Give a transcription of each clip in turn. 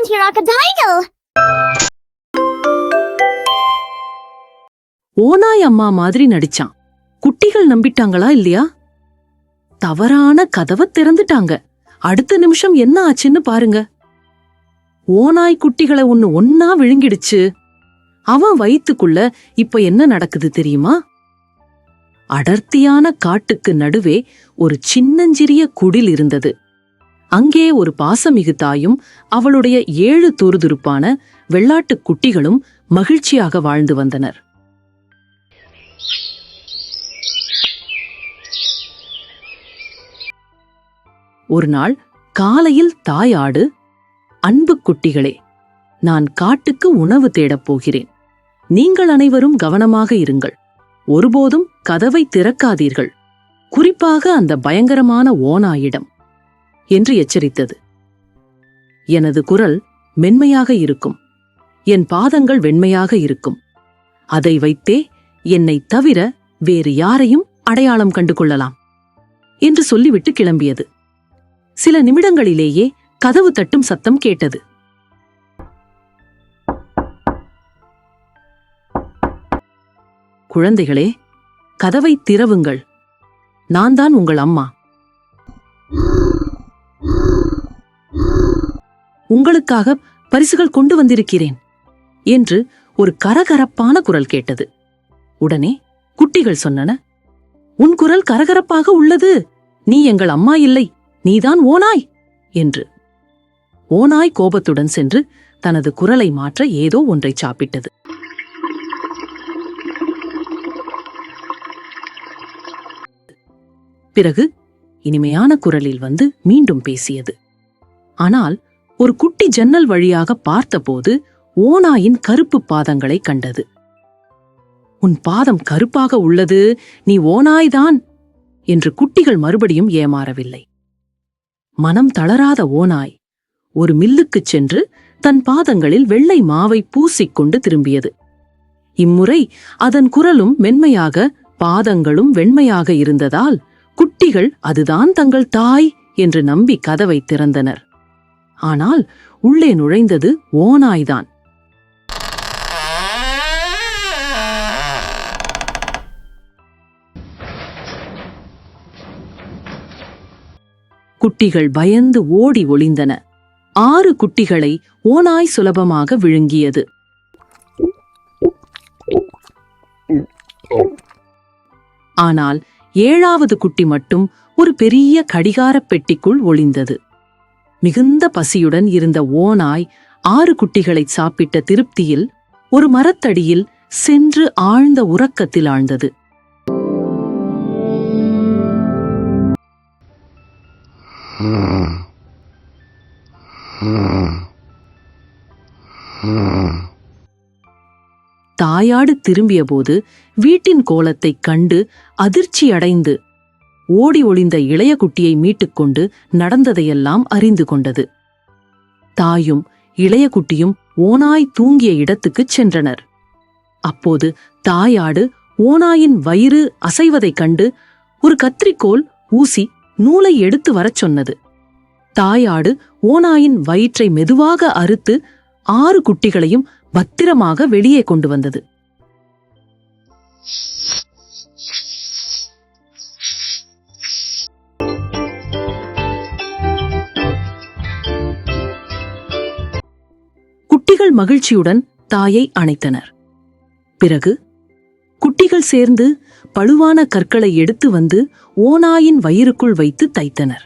crocodile. ஓனாய் அம்மா மாதிரி நடிச்சான். குட்டிகள் நம்பிட்டாங்களா இல்லையா? தவறான கதவை திறந்துட்டாங்க. அடுத்த நிமிஷம் என்ன ஆச்சுன்னு பாருங்க. ஓனாய் குட்டிகளை ஒன்னு ஒன்னா விழுங்கிடுச்சு. அவன் வயிற்றுக்குள்ள இப்ப என்ன நடக்குது தெரியுமா? அடர்த்தியான காட்டுக்கு நடுவே ஒரு சின்னஞ்சிறிய குடில் இருந்தது. அங்கே ஒரு பாசமிகு தாயும் அவளுடைய ஏழு துருதுருப்பான வெள்ளாட்டுக் குட்டிகளும் மகிழ்ச்சியாக வாழ்ந்து வந்தனர். ஒரு நாள் காலையில் தாயாடு அன்பு குட்டிகளே நான் காட்டுக்கு உணவு தேடப் போகிறேன். நீங்கள் அனைவரும் கவனமாக இருங்கள். ஒருபோதும் கதவை திறக்காதீர்கள். குறிப்பாக அந்த பயங்கரமான ஓனாயிடம் என்று எச்சரித்தது. எனது குரல் மென்மையாக இருக்கும். என் பாதங்கள் வெண்மையாக இருக்கும். அதை வைத்தே என்னை தவிர வேறு யாரையும் அடையாளம் கண்டு கொள்ளலாம் என்று சொல்லிவிட்டு கிளம்பியது. சில நிமிடங்களிலேயே கதவு தட்டும் சத்தம் கேட்டது. குழந்தைகளே கதவை திறவுங்கள். நான் தான் உங்கள் அம்மா. உங்களுக்காக பரிசுகள் கொண்டு வந்திருக்கிறேன் என்று ஒரு கரகரப்பான குரல் கேட்டது. உடனே குட்டிகள் சொன்னன உன் குரல் கரகரப்பாக உள்ளது. நீ எங்கள் அம்மா இல்லை. நீதான் ஓனாய் என்று. ஓனாய் கோபத்துடன் சென்று தனது குரலை மாற்ற ஏதோ ஒன்றை சாப்பிட்டது. பிறகு இனிமையான குரலில் வந்து மீண்டும் பேசியது. ஆனால் ஒரு குட்டி ஜன்னல் வழியாக பார்த்தபோது ஓனாயின் கருப்பு பாதங்களை கண்டது. உன் பாதம் கருப்பாக உள்ளது. நீ ஓனாய்தான் என்று குட்டிகள் மறுபடியும் ஏமாறவில்லை. மனம் தளராத ஓனாய் ஒரு மில்லுக்குச் சென்று தன் பாதங்களில் வெள்ளை மாவை பூசிக்கொண்டு திரும்பியது. இம்முறை அதன் குரலும் மென்மையாக பாதங்களும் வெண்மையாக இருந்ததால் குட்டிகள் அதுதான் தங்கள் தாய் என்று நம்பி கதவை திறந்தனர். ஆனால் உள்ளே நுழைந்தது ஓநாய்தான். குட்டிகள் பயந்து ஓடி ஒளிந்தன. ஆறு குட்டிகளை ஓநாய் சுலபமாக விழுங்கியது. ஆனால் ஏழாவது குட்டி மட்டும் ஒரு பெரிய கடிகாரப் பெட்டிக்குள் ஒளிந்தது. மிகுந்த பசியுடன் இருந்த ஓநாய் ஆறு குட்டிகளை சாப்பிட்ட திருப்தியில் ஒரு மரத்தடியில் சென்று ஆழ்ந்த உறக்கத்தில் ஆழ்ந்தது. தாயாடு திரும்பியபோது வீட்டின் கோலத்தைக் கண்டு அதிர்ச்சியடைந்து ஓடி ஒளிந்த இளைய குட்டியை மீட்டுக்கொண்டு நடந்ததையெல்லாம் அறிந்து கொண்டது. தாயும் இளைய குட்டியும் ஓனாய் தூங்கிய இடத்துக்குச் சென்றனர். அப்போது தாயாடு ஓனாயின் வயிறு அசைவதைக் கண்டு ஒரு கத்திரிக்கோல் ஊசி நூலை எடுத்து வரச் சொன்னது. தாயாடு ஓனாயின் வயிற்றை மெதுவாக அறுத்து ஆறு குட்டிகளையும் பத்திரமாக வெளியே கொண்டு வந்தது. குட்டிகள் மகிழ்ச்சியுடன் தாயை அணைத்தனர். பிறகு குட்டிகள் சேர்ந்து பழுவான கற்களை எடுத்து வந்து ஓநாயின் வயிறுக்குள் வைத்து தைத்தனர்.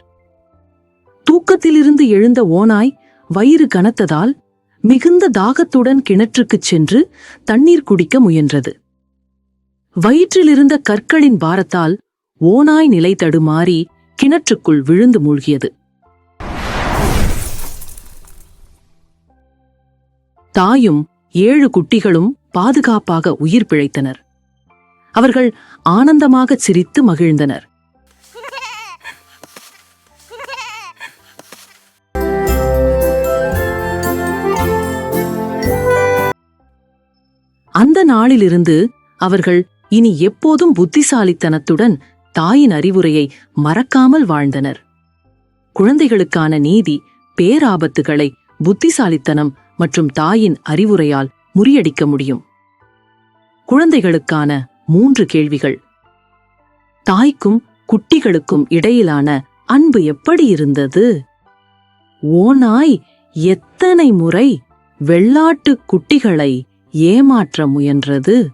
தூக்கத்திலிருந்து எழுந்த ஓநாய் வயிறு கனத்ததால் மிகுந்த தாகத்துடன் கிணற்றுக்குச் சென்று தண்ணீர் குடிக்க முயன்றது. வயிற்றிலிருந்த கற்களின் பாரத்தால் ஓநாய் நிலை தடுமாறி கிணற்றுக்குள் விழுந்து மூழ்கியது. தாயும் ஏழு குட்டிகளும் பாதுகாப்பாக உயிர் பிழைத்தனர். அவர்கள் ஆனந்தமாக சிரித்து மகிழ்ந்தனர். அந்த நாளிலிருந்து அவர்கள் இனி எப்போதும் புத்திசாலித்தனத்துடன் தாயின் அறிவுரையை மறக்காமல் வாழ்ந்தனர். குழந்தைகளுக்கான நீதி பேராபத்துகளை புத்திசாலித்தனம் மற்றும் தாயின் அறிவுரையால் முறியடிக்க முடியும். குழந்தைகளுக்கான மூன்று கேள்விகள். தாய்க்கும் குட்டிகளுக்கும் இடையிலான அன்பு எப்படி இருந்தது? ஓநாய் எத்தனை முறை வெள்ளாட்டு குட்டிகளை ஏமாற்ற முயன்றது?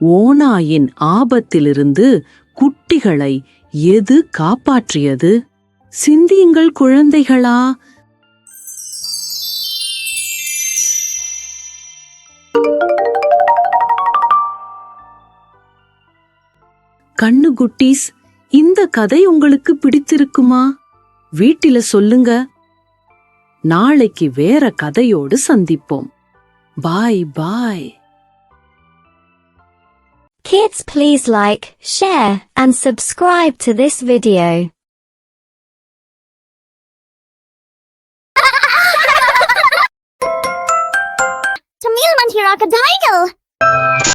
ஓநாயின் ஆபத்திலிருந்து குட்டிகளை எது காப்பாற்றியது? சிந்தியுங்கள் குழந்தைகளா கண்ணு குட்டீஸ் இந்த கதை உங்களுக்கு பிடித்திருக்குமா வீட்டில சொல்லுங்க நாளைக்கு வேற கதையோடு சந்திப்போம் பாய் பாய் Kids please like, share, and subscribe to this video. Tamil Mantiraka Tiger!